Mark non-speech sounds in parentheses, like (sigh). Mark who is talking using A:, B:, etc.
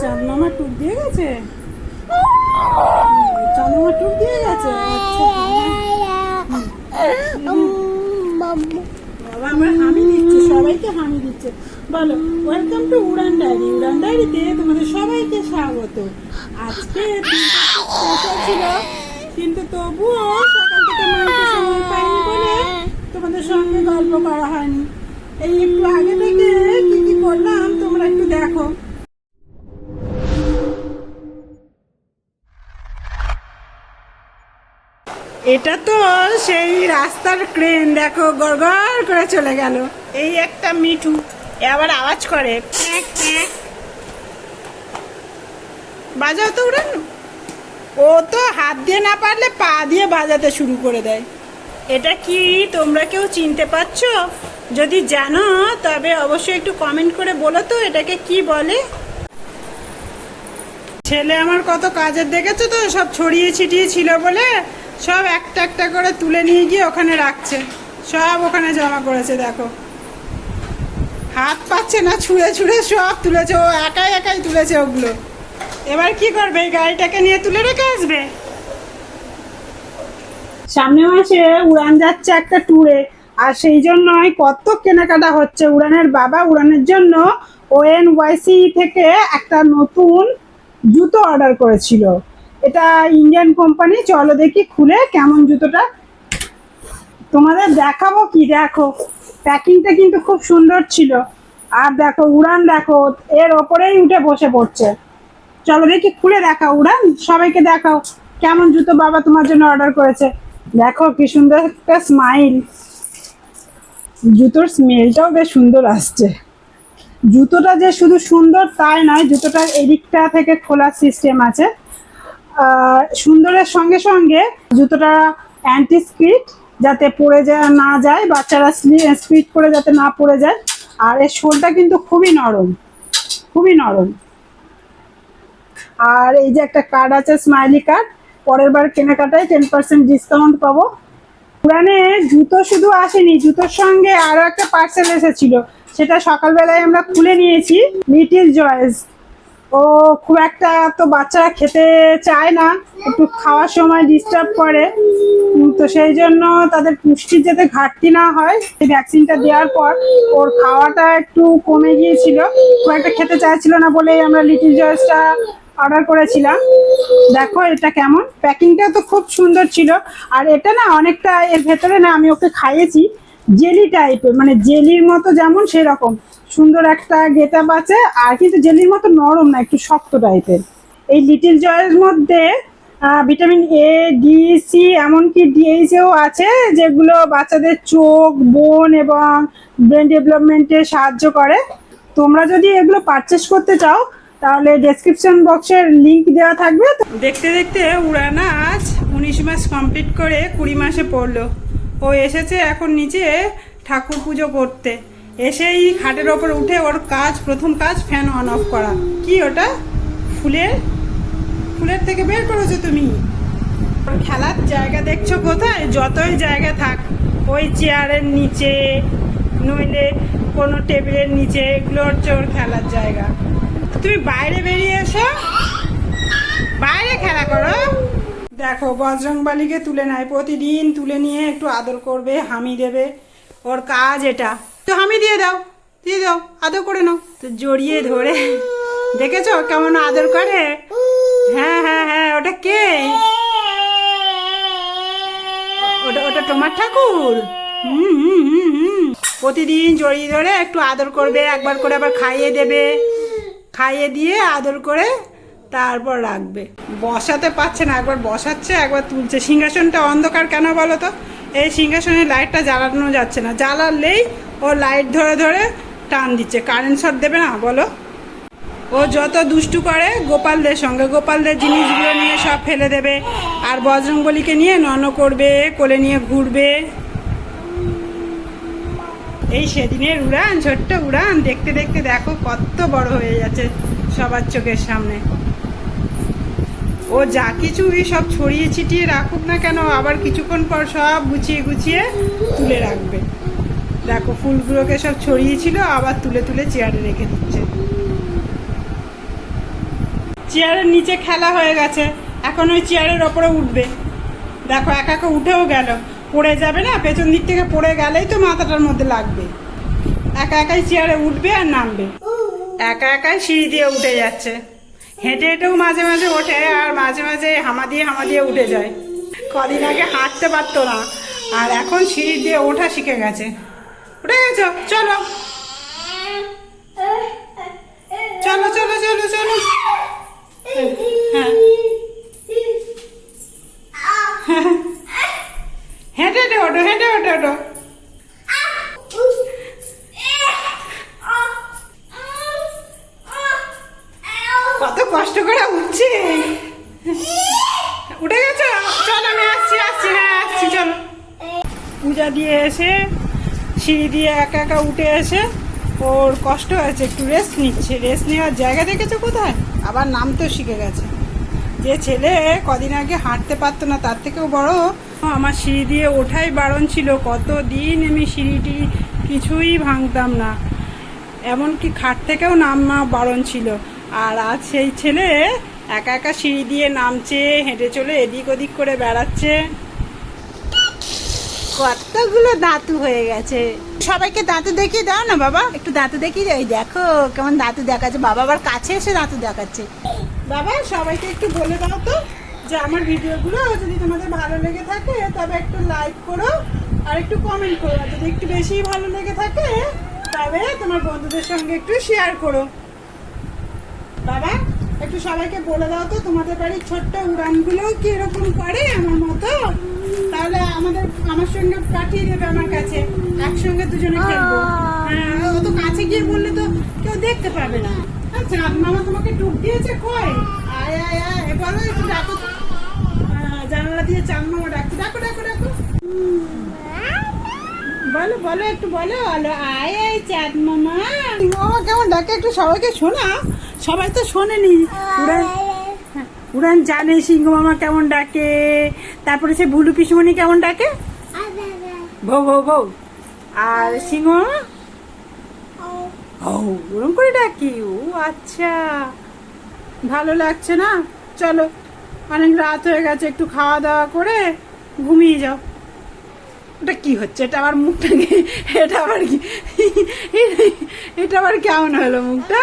A: চাঁদ মামা টুক দিয়ে গেছে? চাঁদ মামা টুক দিয়ে গেছে। আচ্ছা বাবা হামি সবাইকে হামি দিচ্ছে। বলো welcome to Udaan diary Udaan ডায়েরিতে তোমাদের সবাইকে স্বাগত। আজকে ছিল, কিন্তু তবুও সকাল থেকে মাকে সময় পাইনি বলে তোমাদের সঙ্গে গল্প করা হয়নি। এই একটু আগে থেকে কি কি করলাম, তোমরা একটু এটা তো সেই রাস্তার ক্রেন দেখো গড়গড় করে চলে গেল। এই একটা মিঠু আবার আওয়াজ করে। বাজাও তো উড়ান। ও তো হাত দিয়ে না পারলে পা দিয়ে বাজাতে শুরু করে দেয়। এটা কি তোমরা কেউ চিনতে পারছ? যদি জানো, তবে অবশ্যই একটু কমেন্ট করে বলো তো, এটাকে কি বলে? ছেলে আমার কত কাজের দেখেছ তো? সব ছড়িয়ে ছিটিয়ে ছিল বলে। সব একটা একটা করে তুলে নিয়ে গিয়ে ওখানে রাখছে। সব ওখানে জমা করেছে, দেখো। হাত পাচ্ছে না ছুঁড়ে ছুঁড়ে সব তুলেছে, ও একাই একাই তুলেছে ওগুলো। এবার কি করবে, এই গাড়িটাকে নিয়ে তুলে রেখে আসবে? সামনে মাসে উড়ান যাচ্ছে একটা ট্যুরে আর সেই জন্যই কত কেনাকাটা হচ্ছে। উড়ানের বাবা, উড়ানের জন্য ওএন ওয়াইসি থেকে একটা নতুন জুতো অর্ডার করেছিল। এটা ইন্ডিয়ান কোম্পানি চলো দেখি খুলে কেমন জুতোটা। তোমাদের দেখাবো কি? দেখো প্যাকিংটা কিন্তু খুব সুন্দর ছিল। আর দেখো, উড়ান দেখো, এর ওপরেই উঠে বসে পড়ছে। চলো দেখি, খুলে দেখাও উড়ান, সবাইকে দেখাও। কেমন জুতো বাবা তোমার জন্য অর্ডার করেছে। দেখো, কি সুন্দর একটা স্মাইল জুতোর স্মেলটাও বেশ সুন্দর আসছে। জুতোটা যে শুধু সুন্দর তাই নয়, জুতোটার এদিকটা থেকে খোলার সিস্টেম আছে। সুন্দরের সঙ্গে সঙ্গে জুতোটা অ্যান্টি স্পিড যাতে পড়ে যায় না যায়, বাচ্চারা স্পিড করে যাতে না পড়ে যায়। আর এর শোলটা কিন্তু খুবই নরম খুবই নরম। আর এই যে একটা কার্ড আছে স্মাইলি কার্ড পরের বার কেনাকাটায় টেন পার্সেন্ট ডিসকাউন্ট পাবো। পুরানে জুতো শুধু আসেনি, জুতোর সঙ্গে আরও একটা পার্সেল এসেছিল। সেটা সকালবেলায় আমরা খুলে নিয়েছি লিটিল জয়েস ও খুব একটা তো বাচ্চারা খেতে চায় না, একটু খাওয়ার সময় ডিস্টার্ব করে। তো সেই জন্য তাদের পুষ্টির যাতে ঘাটতি না হয় এই ভ্যাকসিনটা দেওয়ার পর ওর খাওয়াটা একটু কমে গিয়েছিল। খুব একটা খেতে চাইছিল না বলেই আমরা লিটিল জয়েসটা অর্ডার করেছিলাম। দেখো এটা কেমন। প্যাকিংটা তো খুব সুন্দর ছিল। আর এটা না অনেকটা এর ভেতরে না আমি ওকে খাইয়েছি। জেলি টাইপের মানে জেলির মতো যেমন সেরকম। সুন্দর একটা গেট আপ আছে, আর কিন্তু জেলির মতো নরম না, একটু শক্ত টাইপের এই লিটিল জয়ের মধ্যে ভিটামিন এ ডি সি এমনকি ডিএইচেও আছে, যেগুলো বাচ্চাদের চোখ, বোন এবং ব্রেন ডেভেলপমেন্টে সাহায্য করে। তোমরা যদি এগুলো পারচেস করতে চাও, তাহলে ডেসক্রিপশন বক্সের লিংক দেওয়া থাকবে। দেখতে দেখতে উড়ানা আজ উনিশ মাস কমপ্লিট করে কুড়ি মাসে পড়ল। ও এসেছে এখন নিচে ঠাকুর পুজো করতে। এসেই খাটের ওপর উঠে ওর কাজ, প্রথম কাজ ফ্যান অন অফ করা। কি ওটা? ফুলের? ফুলের থেকে বের করেছ তুমি? খেলার জায়গা দেখছ কোথায়? যতই জায়গা থাক, ওই চেয়ারের নিচে, নইলে কোনো টেবিলের নিচে, এগুলো হচ্ছে ওর খেলার জায়গা। তুমি বাইরে বেরিয়ে এসো। বাইরে খেলা করো। দেখো, বজরংবালিকে তুলে নেয় প্রতিদিন, তুলে নিয়ে একটু আদর করবে, হামি দেবে। ওর কাজ এটা। তো হামি দিয়ে দাও দিয়ে দাও, আদর করে নাও। তো জড়িয়ে ধরে, দেখেছ কেমন আদর করে? হ্যাঁ হ্যাঁ হ্যাঁ ওটা কে? ওটা ওটা তোমার ঠাকুর? প্রতিদিন জড়িয়ে ধরে একটু আদর করবে, একবার করে আবার খাইয়ে দেবে। খাইয়ে দিয়ে আদর করে তারপর রাখবে। বসাতে পারছে না, একবার বসাচ্ছে, একবার তুলছে। সিংহাসনটা অন্ধকার কেন বলো তো? এই সিংহাসনের লাইটটা জ্বালানো যাচ্ছে না। জ্বালালেই ও লাইট ধরে ধরে টান দিচ্ছে। কারেন্ট শট দেবে না, বলো? ও যত দুষ্টু করে, গোপালদের সঙ্গে। গোপালদের জিনিসগুলো নিয়ে সব ফেলে দেবে। আর বজরংবলীকে নিয়ে নন করবে, কোলে নিয়ে ঘুরবে। এই সেদিনের উড়ান, ছোট্ট উড়ান। দেখতে দেখতে দেখো কত বড় হয়ে যাচ্ছে সবার চোখের সামনে। ও যা কিছু সব ছড়িয়ে ছিটিয়ে রাখুক না কেন, আবার কিছুক্ষণ পর সব গুছিয়ে গুছিয়ে তুলে রাখবে। দেখো, ফুলগুলোকে সব ছড়িয়েছিল আবার তুলে তুলে চেয়ারে রেখে দিচ্ছে। চেয়ারের নিচে খেলা হয়ে গেছে। এখন ওই চেয়ারের ওপরে উঠবে। দেখো, একা একা উঠেও গেল। পড়ে যাবে না, পেছন দিক থেকে পড়ে গেলেই তো মাথাটার মধ্যে লাগবে। একা একাই চেয়ারে উঠবে আর নামবে। একা একাই সিঁড়ি দিয়ে উঠে যাচ্ছে। হেঁটে হেঁটেও মাঝে মাঝে ওঠে আর মাঝে মাঝে হামা দিয়ে হামা দিয়ে উঠে যায়। কদিন আগে হাঁটতে পারতো না। আর এখন সিঁড়ি দিয়ে ওঠা শিখে গেছে। উঠে গেছো? চলো। চলো চলো চলো চলো। হ্যাঁ। (laughs) হেঁটে হেঁটে ওঠো, হেঁটে হেঁটে ওঠো। করে উঠে গেছো? চলো, আমি আসছি আসছি হ্যাঁ আসছি, চলো। পূজা দিয়ে এসে, সিঁড়ি দিয়ে একা একা উঠে এসে, ওর কষ্ট হয়েছে, একটু রেস্ট নিচ্ছে। রেস্ট নেওয়ার জায়গা দেখেছ কোথায়? আবার নামতেও শিখে গেছে। যে ছেলে কদিন আগে হাঁটতে পারতো না, তার থেকেও বড়। আমার সিঁড়ি দিয়ে ওঠাই বারণ ছিল কত দিন আমি সিঁড়িটি কিছুই ভাঙতাম না। এমনকি খাট থেকেও নামা বারণ ছিল। আর আজ সেই ছেলে একা একা সিঁড়ি দিয়ে নামছে হেঁটে চলে এদিক ওদিক করে বেড়াচ্ছে। কতগুলো দাঁতু হয়ে গেছে। সবাইকে দাঁতু দেখিয়ে দাও না বাবা একটু দাঁতু দেখিয়ে এই দেখো কেমন দাঁতু দেখাচ্ছে। বাবা আবার কাছে এসে দাঁতু দেখাচ্ছে। বাবা সবাইকে একটু বলে দাও তো যে আমার ভিডিওগুলো যদি তোমাদের ভালো লেগে থাকে তবে একটু লাইক করো আর একটু কমেন্ট করো। আর যদি একটু বেশি ভালো লেগে থাকে তবে তোমার বন্ধুদের সঙ্গে একটু শেয়ার করো। বাবা একটু সবাইকে বলে দাও তো তোমাদের বাড়ির ছোট্ট উড়ানগুলো কি এরকম করে আমার মতো? তাহলে আমাদের আমার সঙ্গে পাঠিয়ে দেবে আমার কাছে। একসঙ্গে দুজনে খেলব। হ্যাঁ অত কাছে গিয়ে বললে তো কেউ দেখতে পাবে না। আচ্ছা মামা তোমাকে টুক দিয়েছে কই? আয় আয় আয় বলো একটু ডাকো তো। আহ, জানালা দিয়ে চান মামা ডাকো ডাকো ডাকো ডাকো। বলো বলো একটু বলো বলো আয় আয় চাঁদ মামা। মামা কেমন ডাকে একটু সবাইকে শোনা। সবাই তো শোনেনি। উড়ান উড়ান জানে, সিংহ মামা কেমন ডাকে, তারপরে সে ভুলু পিসমণি কেমন ডাকে? বউ বউ বউ আর সিংহ ও, ওরম করে ডাকি। ও আচ্ছা। ভালো লাগছে না? চলো, অনেক রাত হয়ে গেছে, একটু খাওয়া দাওয়া করে ঘুমিয়ে যাও। ওটা কি হচ্ছে? এটা আবার মুখটাকে এটা আবার কি? এটা আবার কেমন হলো মুখটা?